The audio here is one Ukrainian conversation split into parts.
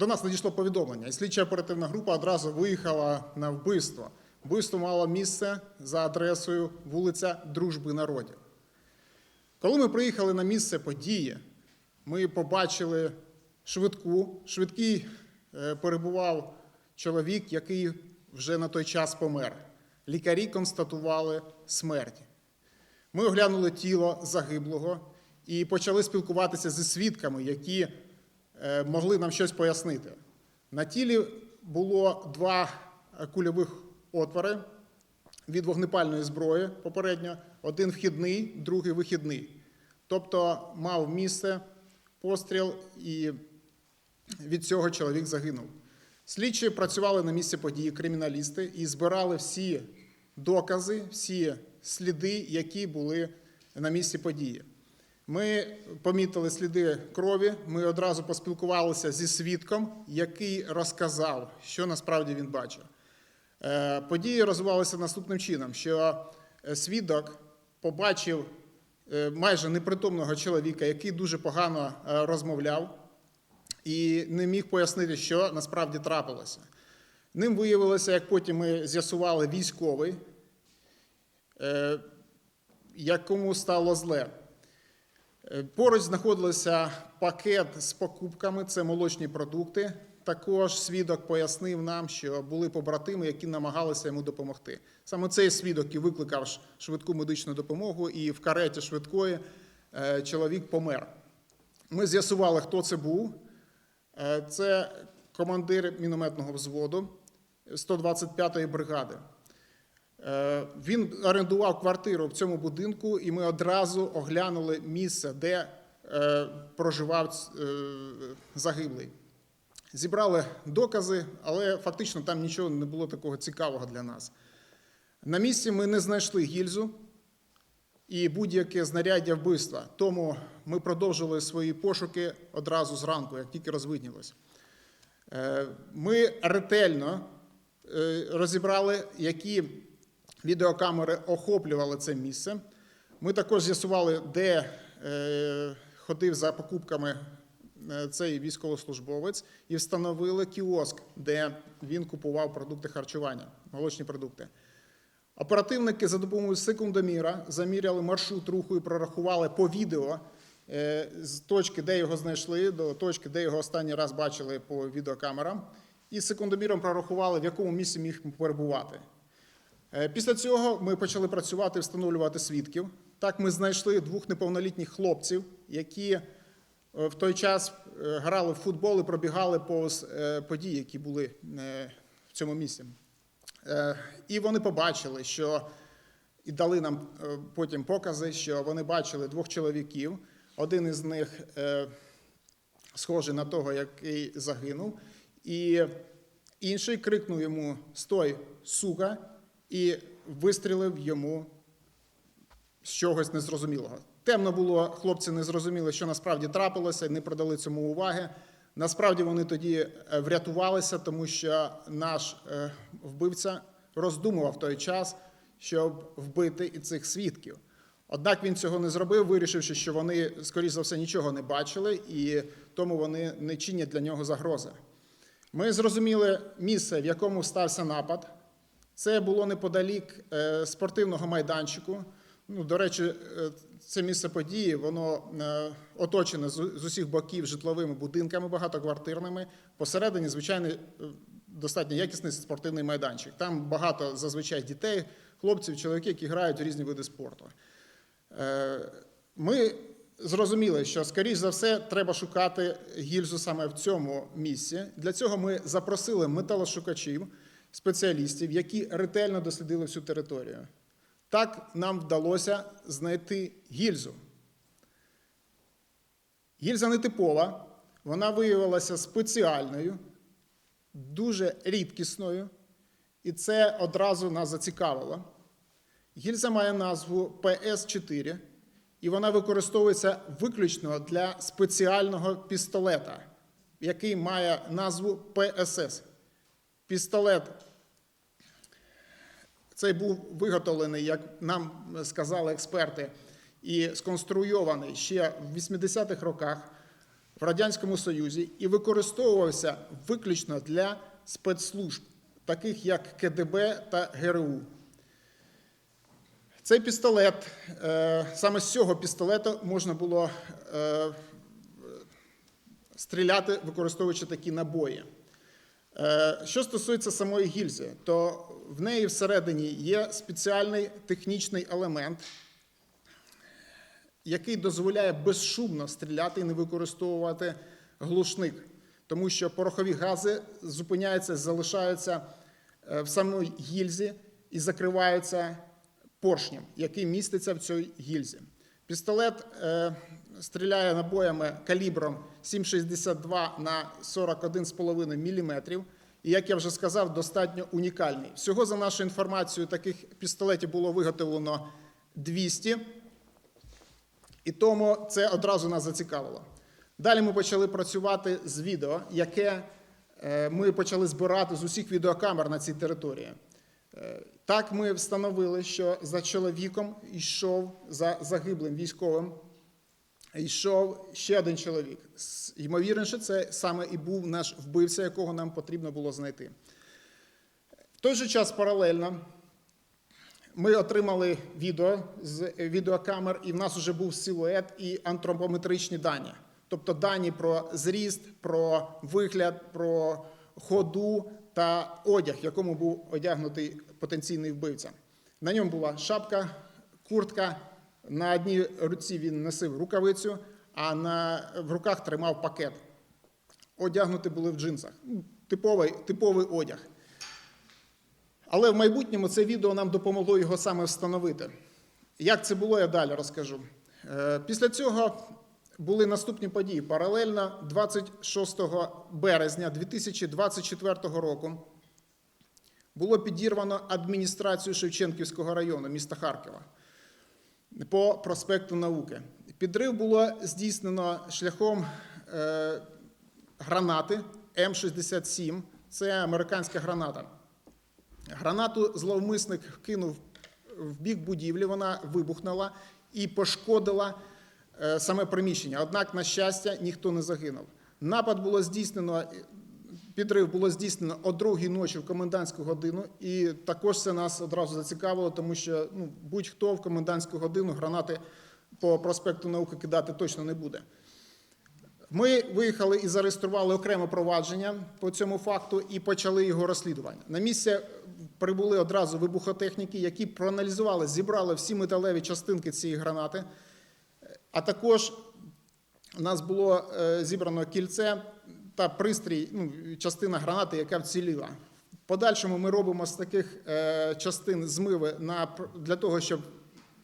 до нас надійшло повідомлення, і слідча оперативна група одразу виїхала на вбивство. Вбивство мало місце за адресою вулиця Дружби народів. Коли ми приїхали на місце події, ми побачили швидку. Швидкий е, перебував чоловік, який вже на той час помер. Лікарі констатували смерть. Ми оглянули тіло загиблого і почали спілкуватися зі свідками, які могли нам щось пояснити. На тілі було два е, кульових отвори від вогнепальної зброї попередньо, один вхідний, другий вихідний. Тобто мав місце постріл, і від цього чоловік загинув. Слідчі працювали на місці події, криміналісти, і збирали всі докази, всі сліди, які були на місці події. Ми помітили сліди крові. Ми одразу поспілкувалися зі свідком, який розказав, що насправді він бачив. Е, Події розвивалися наступним чином: що е, свідок побачив е, майже непритомного чоловіка, який дуже погано розмовляв і не міг пояснити, що насправді трапилося. Ним виявилося, як потім ми з'ясували, військовий, якому стало зле. Поруч знаходився пакет з покупками, це молочні продукти. Також свідок пояснив нам, що були побратими, які намагалися йому допомогти. Саме цей свідок і викликав швидку медичну допомогу, і в кареті швидкої е, чоловік помер. Ми з'ясували, хто це був. Е, Це командир мінометного взводу 125-ї бригади. Е, Він орендував квартиру в цьому будинку, і ми одразу оглянули місце, де е, проживав е, загиблий. Зібрали докази, але фактично там нічого не було такого цікавого для нас. На місці ми не знайшли гільзу і будь-яке знаряддя вбивства. Тому ми продовжили свої пошуки одразу зранку, як тільки розвиднілося. Ми ретельно розібрали, які відеокамери охоплювали це місце. Ми також з'ясували, де е, ходив за покупками е, цей військовослужбовець, і встановили кіоск, де він купував продукти харчування, молочні продукти. Оперативники за допомогою секундоміра заміряли маршрут руху і прорахували по відео е, з точки, де його знайшли, до точки, де його останній раз бачили по відеокамерам, і секундоміром прорахували, в якому місці міг перебувати. Е, Після цього ми почали працювати, встановлювати свідків. Так ми знайшли двох неповнолітніх хлопців, які е, в той час е, грали в футбол і пробігали повз події, які були в цьому місці. І вони побачили, що і дали нам потім покази, що вони бачили двох чоловіків. Один із них схожий на того, який загинув, і інший крикнув йому Стой, сука, і вистрілив йому з чогось незрозумілого. Темно було, хлопці не зрозуміли, що насправді трапилося, не придали цьому уваги. Насправді вони тоді е, врятувалися, тому що наш е, вбивця роздумував той час, щоб вбити і цих свідків. Однак він цього не зробив, вирішивши, що вони, скоріш за все, нічого не бачили, і тому вони не чинять для нього загрози. Ми зрозуміли місце, в якому стався напад. Це було неподалік е, спортивного майданчику. Ну, до речі, е, це місце події, воно е, оточене з усіх боків житловими будинками багатоквартирними. Посередині, звичайно, достатньо якісний спортивний майданчик. Там багато зазвичай дітей, хлопців, чоловіків, які грають у різні види спорту. Ми зрозуміли, що, скоріш за все, треба шукати гільзу саме в цьому місці. Для цього ми запросили металошукачів, спеціалістів, які ретельно дослідили всю територію. Так нам вдалося знайти гільзу. Гільза нетипова, вона виявилася спеціальною, дуже рідкісною, і це одразу нас зацікавило. Гільза має назву PS4, і вона використовується виключно для спеціального пістолета, який має назву PSS. Пістолет цей був виготовлений, як нам сказали експерти, і сконструйований ще в 80-х роках в Радянському Союзі і використовувався виключно для спецслужб, таких як КДБ та ГРУ. Цей пістолет, е, саме з цього пістолету можна було е, стріляти, використовуючи такі набої. Е, Що стосується самої гільзи, то в неї всередині є спеціальний технічний елемент, який дозволяє безшумно стріляти і не використовувати глушник, тому що порохові гази зупиняються, залишаються е, в самій гільзі і закриваються поршнем, який міститься в цій гільзі. Пістолет е, стріляє набоями калібром 7,62 на 41,5 мм. І, як я вже сказав, достатньо унікальний. Всього, за нашою інформацією, таких пістолетів було виготовлено 200. І тому це одразу нас зацікавило. Далі ми почали працювати з відео, яке е, ми почали збирати з усіх відеокамер на цій території. Е, Так ми встановили, що за чоловіком йшов за загиблим військовим, йшов ще один чоловік. Ймовірніше, це саме і був наш вбивця, якого нам потрібно було знайти. В той же час паралельно ми отримали відео з відеокамер, і в нас вже був силует і антропометричні дані. Тобто дані про зріст, про вигляд, про ходу та одяг, в якому був одягнутий потенційний вбивця. На ньому була шапка, куртка. На одній руці він носив рукавицю, а на, в руках тримав пакет. Одягнуті були в джинсах. Ну, Типовий, типовий одяг. Але в майбутньому це відео нам допомогло його саме встановити. Як це було, я далі розкажу. Е, Після цього були наступні події. Паралельно 26 березня 2024 року було підірвано адміністрацію Шевченківського району міста Харкова по проспекту Науки. Підрив було здійснено шляхом е, гранати М67. Це американська граната. Гранату зловмисник кинув в бік будівлі, вона вибухнула і пошкодила е, саме приміщення. Однак, на щастя, ніхто не загинув. Напад було здійснено, підрив було здійснено о другій ночі в комендантську годину, і також це нас одразу зацікавило, тому що ну, будь-хто в комендантську годину гранати по проспекту науки кидати точно не буде. Ми виїхали і зареєстрували окреме провадження по цьому факту і почали його розслідування. На місце прибули одразу вибухотехніки, які проаналізували, зібрали всі металеві частинки цієї гранати. А також у нас було е, зібрано кільце та пристрій, ну, частина гранати, яка вціліла. В подальшому ми робимо з таких е, частин змиви на, для того, щоб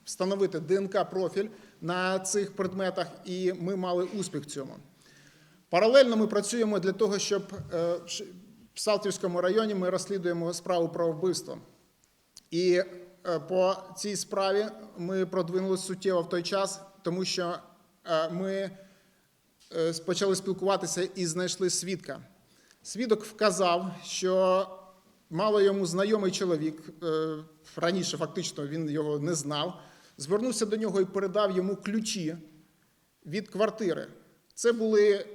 встановити ДНК-профіль на цих предметах, і ми мали успіх в цьому. Паралельно ми працюємо для того, щоб е, в Салтівському районі ми розслідуємо справу про вбивство. І е, по цій справі ми продвинулися суттєво в той час, тому що ми почали спілкуватися і знайшли свідка. Свідок вказав, що мало йому знайомий чоловік, е, раніше фактично він його не знав, звернувся до нього і передав йому ключі від квартири. Це були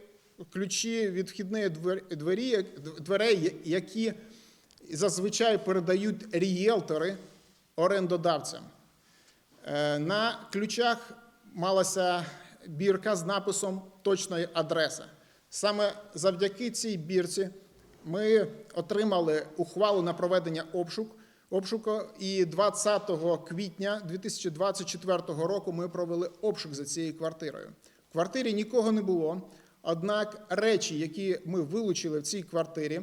ключі від вхідної двері, дверей, які зазвичай передають рієлтори орендодавцям. Е, На ключах малася бірка з написом точної адреси. Саме завдяки цій бірці ми отримали ухвалу на проведення обшук, обшуку, і 20 квітня 2024 року ми провели обшук за цією квартирою. В квартирі нікого не було, однак речі, які ми вилучили в цій квартирі,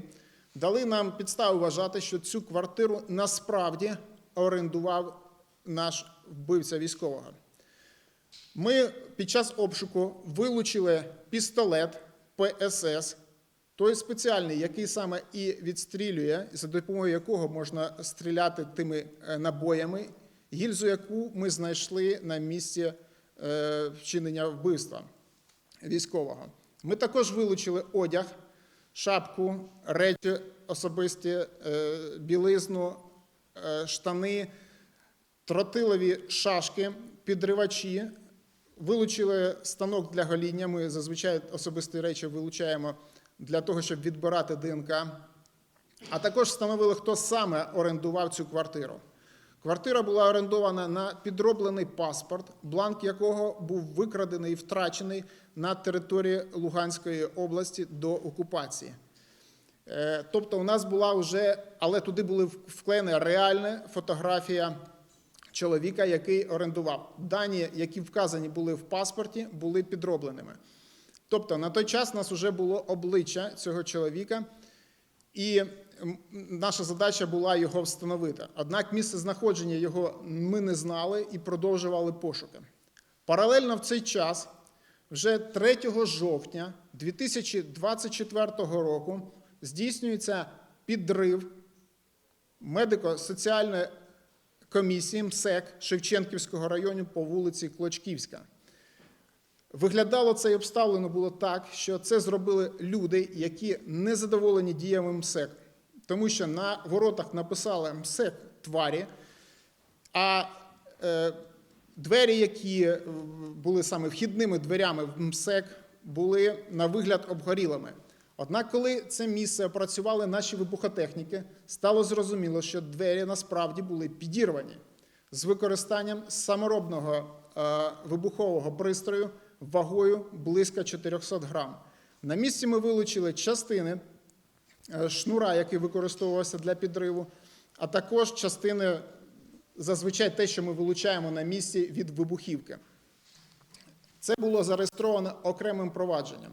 дали нам підставу вважати, що цю квартиру насправді орендував наш вбивця військового. Ми під час обшуку вилучили пістолет ПСС, той спеціальний, який саме і відстрілює, за допомогою якого можна стріляти тими е, набоями, гільзу, яку ми знайшли на місці е, вчинення вбивства військового. Ми також вилучили одяг, шапку, речі особисті, е, білизну, штани, тротилові шашки, підривачі, вилучили станок для гоління. Ми зазвичай особисті речі вилучаємо для того, щоб відбирати ДНК. А також встановили, хто саме орендував цю квартиру. Квартира була орендована на підроблений паспорт, бланк якого був викрадений і втрачений на території Луганської області до окупації. Е, Тобто, у нас була вже, але туди були вклеєна реальна фотографія чоловіка, який орендував. Дані, які вказані були в паспорті, були підробленими. Тобто, на той час у нас вже було обличчя цього чоловіка, і наша задача була його встановити. Однак місце знаходження його ми не знали і продовжували пошуки. Паралельно в цей час, вже 3 жовтня 2024 року, здійснюється підрив медико-соціальної комісії МСЕК Шевченківського району по вулиці Клочківська. Виглядало це і обставлено було так, що це зробили люди, які не задоволені діями МСЕК, тому що на воротах написали МСЕК тварі, а е, двері, які е, були саме вхідними дверями в МСЕК, були на вигляд обгорілими. Однак, коли це місце опрацювали наші вибухотехніки, стало зрозуміло, що двері насправді були підірвані з використанням саморобного е, вибухового пристрою вагою близько 400 грам. На місці ми вилучили частини е, шнура, який використовувався для підриву, а також частини, зазвичай те, що ми вилучаємо на місці від вибухівки. Це було зареєстровано окремим провадженням.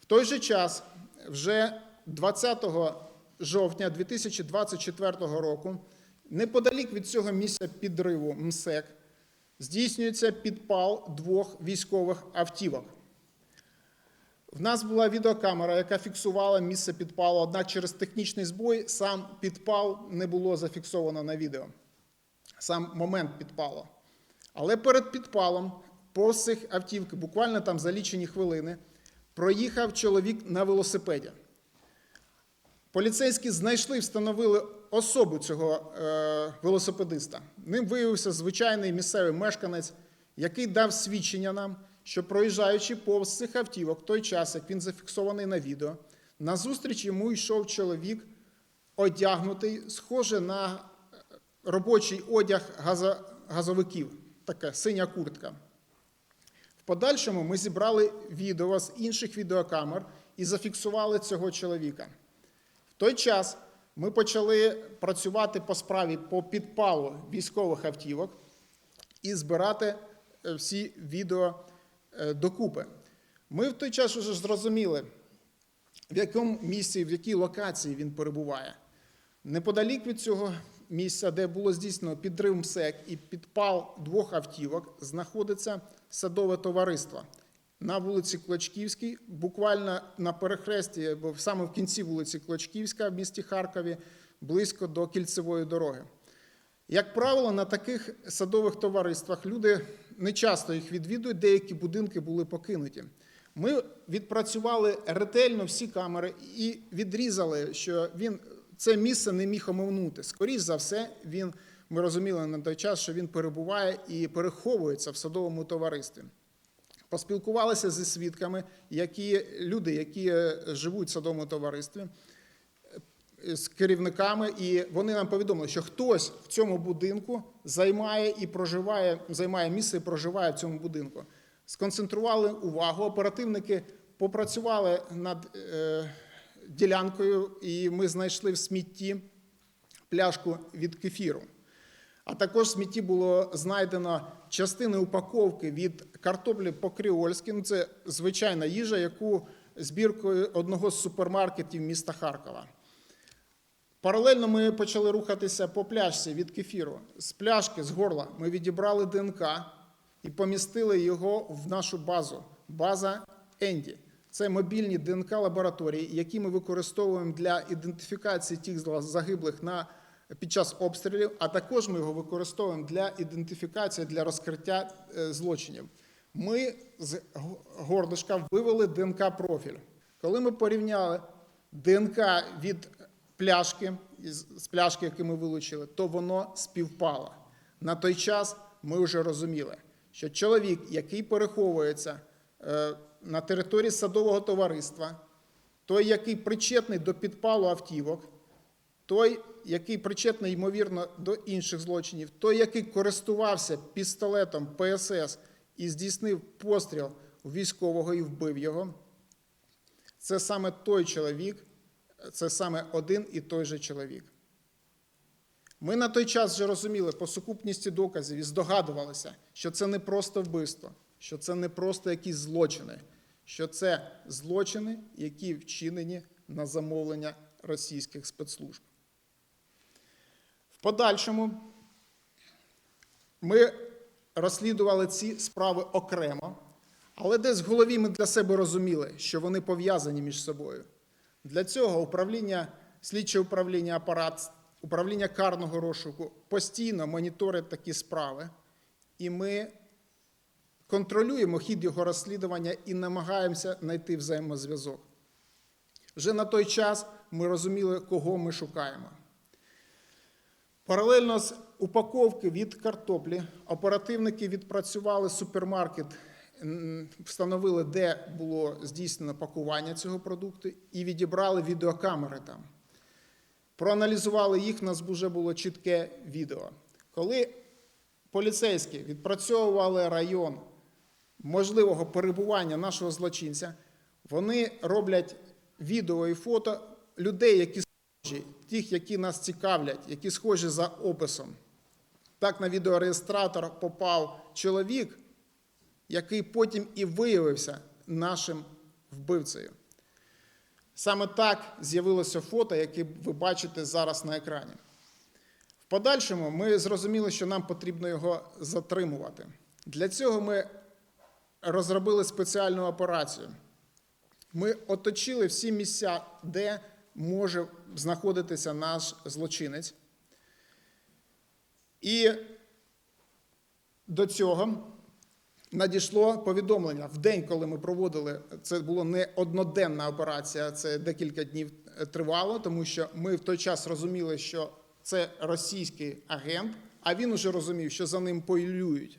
В той же час, вже 20 жовтня 2024 року, неподалік від цього місця підриву МСЕК здійснюється підпал двох військових автівок. В нас була відеокамера, яка фіксувала місце підпалу, однак через технічний збой сам підпал не було зафіксовано на відео, сам момент підпалу. Але перед підпалом повз цих автівки, буквально там за лічені хвилини, проїхав чоловік на велосипеді. Поліцейські знайшли і встановили особу цього е, велосипедиста. Ним виявився звичайний місцевий мешканець, який дав свідчення нам, що проїжджаючи повз цих автівок той час, як він зафіксований на відео, назустріч йому йшов чоловік, одягнутий, схоже на робочий одяг газовиків, така синя куртка. Подальшому ми зібрали відео з інших відеокамер і зафіксували цього чоловіка. В той час ми почали працювати по справі по підпалу військових автівок і збирати е, всі відео е, докупи. Ми в той час вже зрозуміли, в якому місці, в якій локації він перебуває. Неподалік від цього місця, де було здійснено підрив МСЕК і підпал двох автівок, знаходиться садове товариство на вулиці Клочківській, буквально на перехресті, бо саме в кінці вулиці Клочківська в місті Харкові, близько до кільцевої дороги. Як правило, на таких садових товариствах люди не часто їх відвідують, деякі будинки були покинуті. Ми відпрацювали ретельно всі камери і відрізали, що він це місце не міг оминути. Скоріше за все, він, ми розуміли на той час, що він перебуває і переховується в садовому товаристві. Поспілкувалися зі свідками, які люди, які е, живуть в садовому товаристві, е, з керівниками, і вони нам повідомили, що хтось в цьому будинку займає і проживає, займає місце і проживає в цьому будинку. Сконцентрували увагу, оперативники попрацювали над е, ділянкою, і ми знайшли в смітті пляшку від кефіру. А також в смітті було знайдено частини упаковки від картоплі по-кріольськи. Ну, це звичайна їжа, яку збіркою одного з супермаркетів міста Харкова. Паралельно ми почали рухатися по пляшці від кефіру. З пляшки, з горла, ми відібрали ДНК і помістили його в нашу базу. База Енді. Це мобільні ДНК лабораторії, які ми використовуємо для ідентифікації тих загиблих на під час обстрілів, а також ми його використовуємо для ідентифікації, для розкриття е, злочинів. Ми з горлишка вивели ДНК-профіль. Коли ми порівняли ДНК від пляшки, з пляшки, яку ми вилучили, то воно співпало. На той час ми вже розуміли, що чоловік, який переховується е, на території садового товариства, той, який причетний до підпалу автівок, той, який причетний, ймовірно, до інших злочинів, той, який користувався пістолетом ПСС і здійснив постріл у військового і вбив його, це саме той чоловік, це саме один і той же чоловік. Ми на той час вже розуміли по сукупності доказів і здогадувалися, що це не просто вбивство, що це не просто якісь злочини, що це злочини, які вчинені на замовлення російських спецслужб. Подальшому ми розслідували ці справи окремо, але десь в голові ми для себе розуміли, що вони пов'язані між собою. Для цього управління, слідче управління апарат, управління карного розшуку постійно моніторить такі справи, і ми контролюємо хід його розслідування і намагаємося знайти взаємозв'язок. Вже на той час ми розуміли, кого ми шукаємо. Паралельно з упаковки від картоплі оперативники відпрацювали супермаркет, встановили, де було здійснено пакування цього продукту, і відібрали відеокамери там. Проаналізували їх, у нас вже було чітке відео. Коли поліцейські відпрацьовували район можливого перебування нашого злочинця, вони роблять відео і фото людей, які схожі, тих, які нас цікавлять, які схожі за описом. Так на відеореєстратор попав чоловік, який потім і виявився нашим вбивцею. Саме так з'явилося фото, яке ви бачите зараз на екрані. В подальшому ми зрозуміли, що нам потрібно його затримувати. Для цього ми розробили спеціальну операцію. Ми оточили всі місця, де може знаходитися наш злочинець. І до цього надійшло повідомлення в день, коли ми проводили. Це була не одноденна операція, це декілька днів е, тривало, тому що ми в той час розуміли, що це російський агент, а він уже розумів, що за ним полюють.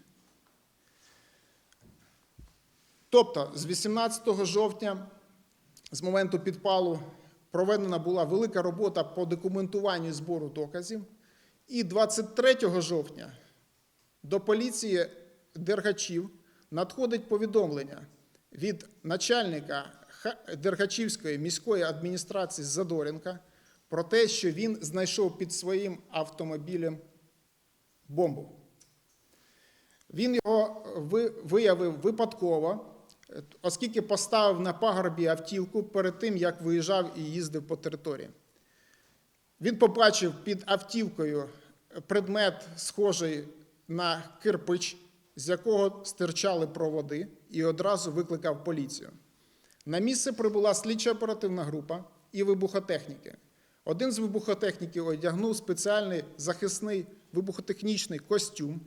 Тобто, з 18 жовтня, з моменту підпалу, проведена була велика робота по документуванню збору доказів. І 23 жовтня до поліції Дергачів надходить повідомлення від начальника Дергачівської міської адміністрації Задоренка про те, що він знайшов під своїм автомобілем бомбу. Він його виявив випадково, оскільки поставив на пагорбі автівку перед тим, як виїжджав і їздив по території. Він побачив під автівкою предмет, схожий на кирпич, з якого стирчали проводи, і одразу викликав поліцію. На місце прибула слідча оперативна група і вибухотехніки. Один з вибухотехніків одягнув спеціальний захисний вибухотехнічний костюм.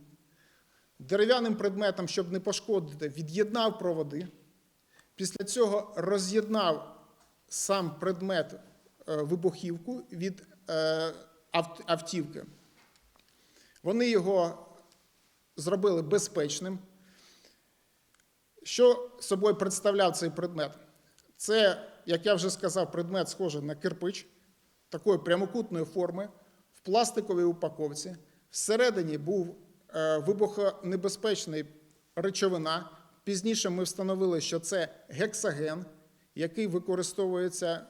Дерев'яним предметом, щоб не пошкодити, від'єднав проводи. Після цього роз'єднав сам предмет е, вибухівку від е, автівки. Вони його зробили безпечним. Що собою представляв цей предмет? Це, як я вже сказав, предмет схожий на кирпич такої прямокутної форми в пластиковій упаковці. Всередині був е, вибухонебезпечний речовина. Пізніше ми встановили, що це гексаген, який використовується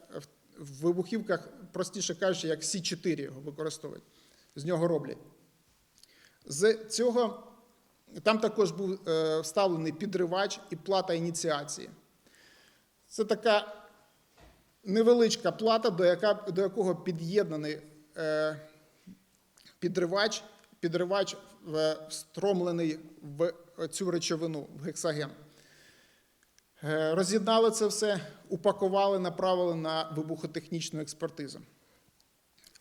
в- вибухівках, простіше кажучи, як Сі-4 його використовують. З нього роблять. З цього там також був е, вставлений підривач і плата ініціації. Це така невеличка плата, до, яка, до якого під'єднаний е, підривач, підривач встромлений в цю речовину, в гексаген. Е, Роз'єднали це все, упакували, направили на вибухотехнічну експертизу.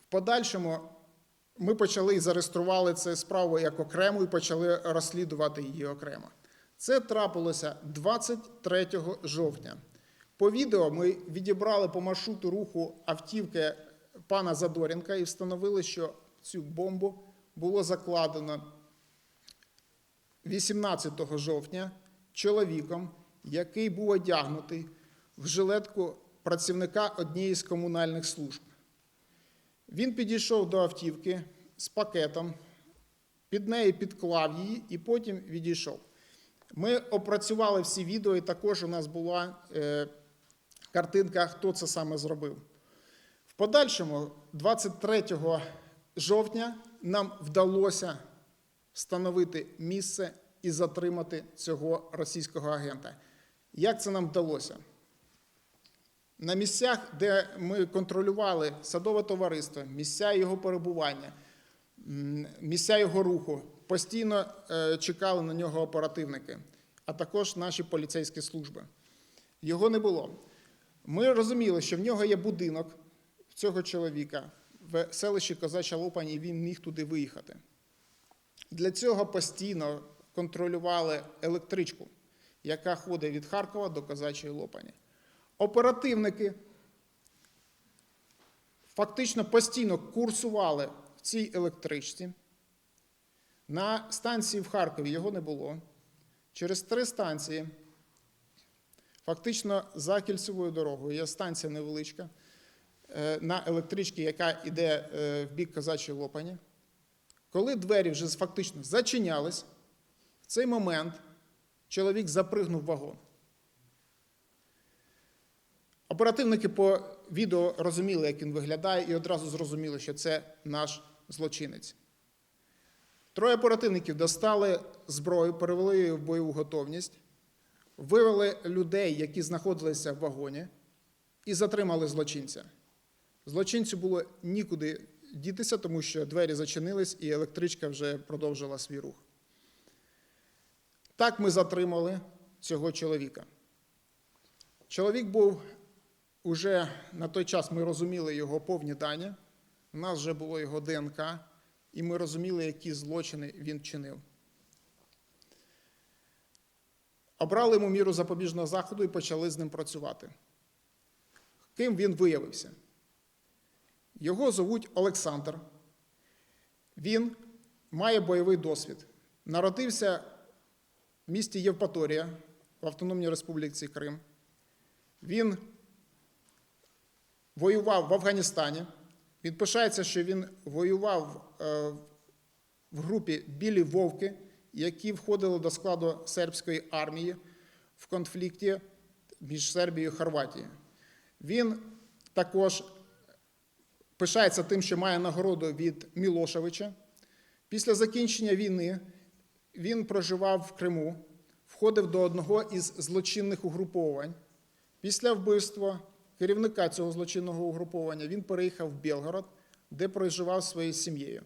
В подальшому ми почали і зареєстрували цю справу як окрему і почали розслідувати її окремо. Це трапилося 23 жовтня. По відео ми відібрали по маршруту руху автівки пана Задоренка і встановили, що цю бомбу було закладено 18 жовтня чоловіком, який був одягнутий в жилетку працівника однієї з комунальних служб. Він підійшов до автівки з пакетом, під неї підклав її і потім відійшов. Ми опрацювали всі відео, і також у нас була е, картинка, хто це саме зробив. В подальшому, 23 жовтня, нам вдалося встановити місце і затримати цього російського агента. Як це нам вдалося? На місцях, де ми контролювали садове товариство, місця його перебування, місця його руху, постійно е, чекали на нього оперативники, а також наші поліцейські служби. Його не було. Ми розуміли, що в нього є будинок цього чоловіка в селищі Козача Лопань, і він міг туди виїхати. Для цього постійно контролювали електричку, яка ходить від Харкова до Козачої Лопані. Оперативники фактично постійно курсували в цій електричці. На станції в Харкові його не було. Через три станції, фактично за кільцевою дорогою, є станція невеличка е, на електричці, яка йде е, в бік Козачої Лопані. Коли двері вже фактично зачинялись, в цей момент чоловік запригнув в вагон. Оперативники по відео розуміли, як він виглядає, і одразу зрозуміли, що це наш злочинець. Троє оперативників достали зброю, перевели її в бойову готовність, вивели людей, які знаходилися в вагоні, і затримали злочинця. Злочинцю було нікуди дітися, тому що двері зачинились і електричка вже продовжила свій рух. Так ми затримали цього чоловіка. Чоловік був уже на той час ми розуміли його повні дані, у нас вже було його ДНК, і ми розуміли, які злочини він чинив. Обрали йому міру запобіжного заходу і почали з ним працювати. Ким він виявився? Його звуть Олександр. Він має бойовий досвід. Народився в місті Євпаторія в Автономній Республіці Крим. Він воював в Афганістані. Він пишається, що він воював е, в групі Білі Вовки, які входили до складу сербської армії в конфлікті між Сербією і Хорватією. Він також пишається тим, що має нагороду від Мілошевича. Після закінчення війни він проживав в Криму, входив до одного із злочинних угруповань. Після вбивства керівника цього злочинного угруповання він переїхав в Білгород, де проживав своєю сім'єю.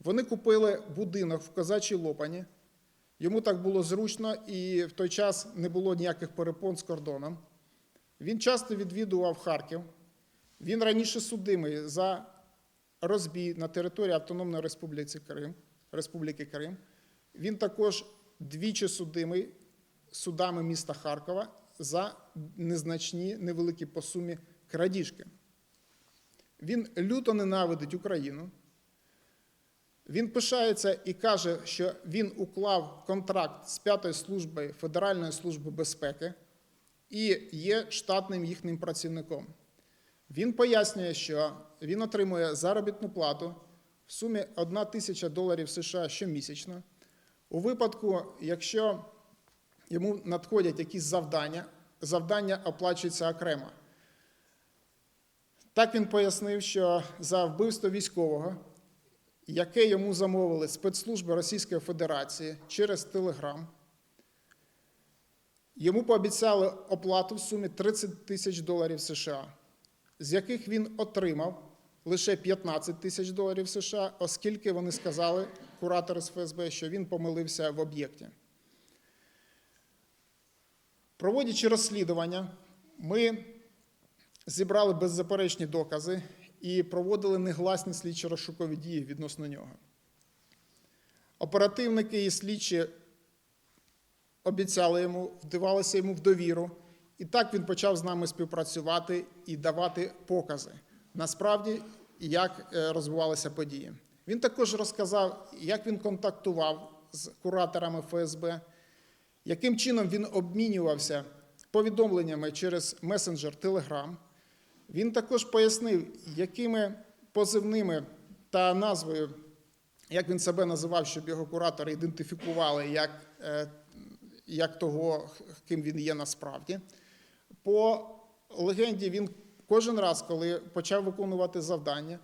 Вони купили будинок в Козачій Лопані. Йому так було зручно, і в той час не було ніяких перепон з кордоном. Він часто відвідував Харків. Він раніше судимий за розбій на території Автономної Республіки Крим. Республіки Крим. Він також двічі судимий судами міста Харкова за незначні, невеликі по сумі крадіжки. Він люто ненавидить Україну. Він пишається і каже, що він уклав контракт з п'ятою службою Федеральної служби безпеки і є штатним їхнім працівником. Він пояснює, що він отримує заробітну плату в сумі 1 тисяча доларів США щомісячно. У випадку, якщо йому надходять якісь завдання, завдання оплачується окремо. Так він пояснив, що за вбивство військового, яке йому замовили спецслужби Російської Федерації через Телеграм, йому пообіцяли оплату в сумі 30 тисяч доларів США, з яких він отримав лише 15 тисяч доларів США, оскільки вони сказали, куратори з ФСБ, що він помилився в об'єкті. Проводячи розслідування, ми зібрали беззаперечні докази і проводили негласні слідчо-розшукові дії відносно нього. Оперативники і слідчі обіцяли йому, вдавалися йому в довіру, і так він почав з нами співпрацювати і давати покази. Насправді, як е, розвивалися події. Він також розказав, як він контактував з кураторами ФСБ, яким чином він обмінювався повідомленнями через месенджер Telegram. Він також пояснив, якими позивними та назвою, як він себе називав, щоб його куратори ідентифікували як, е, як того, ким він є насправді. По легенді, він кожен раз, коли почав виконувати завдання,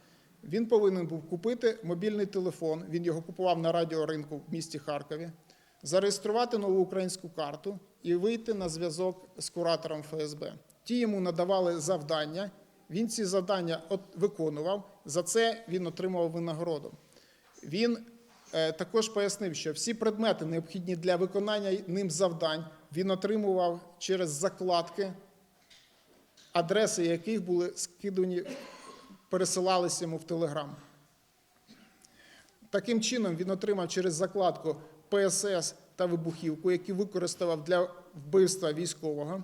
він повинен був купити мобільний телефон. Він його купував на радіоринку в місті Харкові, зареєструвати нову українську карту і вийти на зв'язок з куратором ФСБ. Ті йому надавали завдання. Він ці завдання виконував. За це він отримував винагороду. Він е, також пояснив, що всі предмети, необхідні для виконання ним завдань, він отримував через закладки, адреси яких були скидані, пересилалися йому в Телеграм. Таким чином він отримав через закладку ПСС та вибухівку, які використовував для вбивства військового.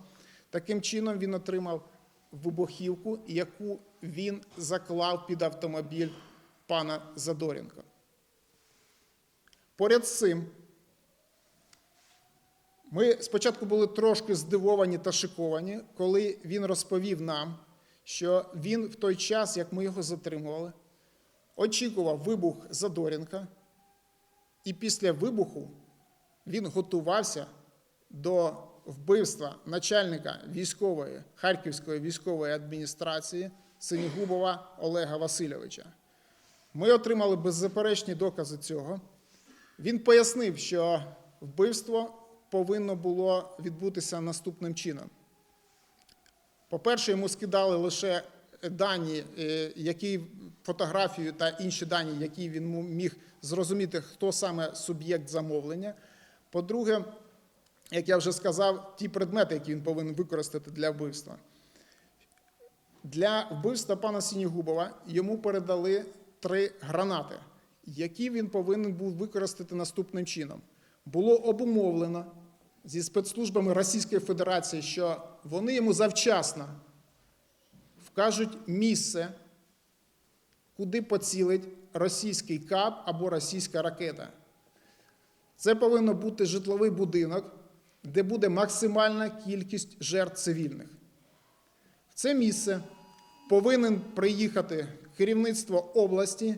Таким чином він отримав вибухівку, яку він заклав під автомобіль пана Задоренка. Поряд з цим, ми спочатку були трошки здивовані та шоковані, коли він розповів нам, що він в той час, як ми його затримували, очікував вибух Задоренка, і після вибуху він готувався до вбивства начальника військової Харківської військової адміністрації Синігубова Олега Васильовича. Ми отримали беззаперечні докази цього. Він пояснив, що вбивство повинно було відбутися наступним чином. По-перше, йому скидали лише дані, е, які фотографію та інші дані, які він міг зрозуміти, хто саме суб'єкт замовлення. По-друге, як я вже сказав, ті предмети, які він повинен використати для вбивства. Для вбивства пана Сінігубова йому передали три гранати, які він повинен був використати наступним чином. Було обумовлено зі спецслужбами Російської Федерації, що вони йому завчасно вкажуть місце, куди поцілить російський кап або російська ракета. Це повинен бути житловий будинок, де буде максимальна кількість жертв цивільних. В це місце повинен приїхати керівництво області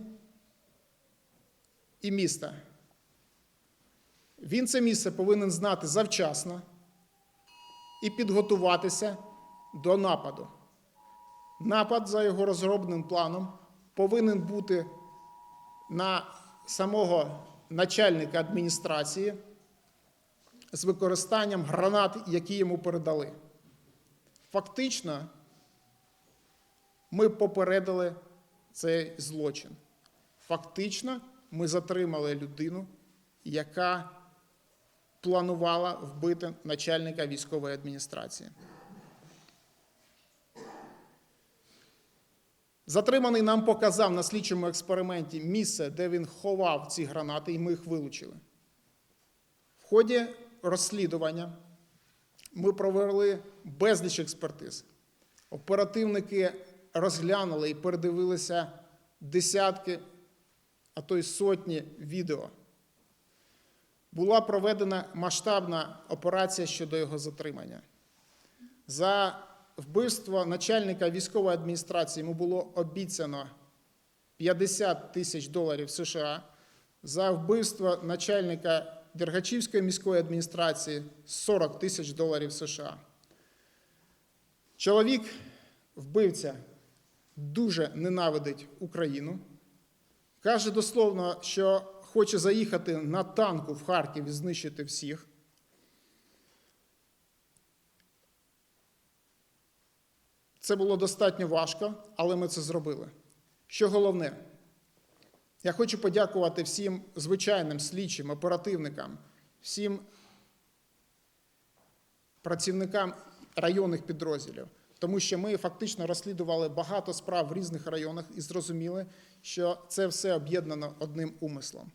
і міста. Він це місце повинен знати завчасно і підготуватися до нападу. Напад за його розробленим планом повинен бути на самого начальника адміністрації з використанням гранат, які йому передали. Фактично, ми попередили цей злочин. Фактично, ми затримали людину, яка планувала вбити начальника військової адміністрації. Затриманий нам показав на слідчому експерименті місце, де він ховав ці гранати, і ми їх вилучили. В ході розслідування ми провели безліч експертиз. Оперативники розглянули і передивилися десятки, а то й сотні відео. Була проведена масштабна операція щодо його затримання. За вбивство начальника військової адміністрації йому було обіцяно 50 тисяч доларів США. За вбивство начальника Дергачівської міської адміністрації 40 тисяч доларів США. Чоловік, вбивця, дуже ненавидить Україну. Каже дословно, що хоче заїхати на танку в Харків і знищити всіх. Це було достатньо важко, але ми це зробили. Що головне, я хочу подякувати всім звичайним слідчим, оперативникам, всім працівникам районних підрозділів, тому що ми фактично розслідували багато справ в різних районах і зрозуміли, що це все об'єднано одним умислом.